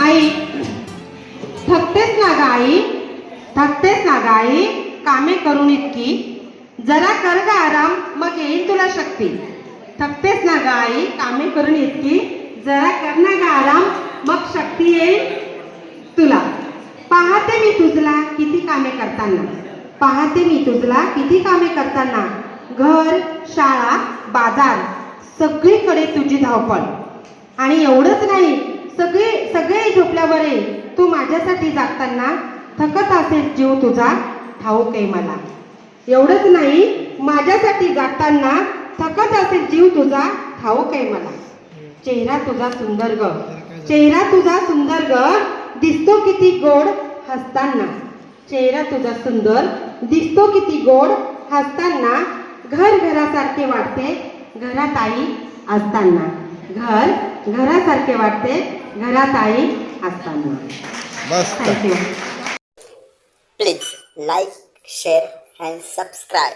आई. थकतेस ना ग आई? थकतेच ना ग आई? कामे करून इतकी. जरा कर ग आराम मग येईल तुला शक्ती. थकतेच ना ग आई? कामे करून इतकी. जरा कर ना ग आराम मग शक्ती येईल तुला. पाहते मी तुझला किती कामे करताना. पाहते मी तुझला किती कामे करताना. घर शाळा बाजार सगळीकडे तुझी धावपळ. आणि एवढंच नाही सगळे सगळे झोपल्यावर तू माझ्यासाठी जागताना थकत असेल जीव तुझा ठाऊक आहे मला. एवढंच नाही माझ्यासाठी जागताना थकत असेल जीव तुझा ठाऊक आहे मला. चेहरा तुझा सुंदर ग चेहरा तुझा सुंदर ग दिसतो किती गोड हसताना. चेहरा तुझा सुंदर दिसतो किती गोड हसताना. घर घरासारखे वाटते घरात आई असताना. घर घरासारखे वाटते घरात आई असताना बस thank you please like share and subscribe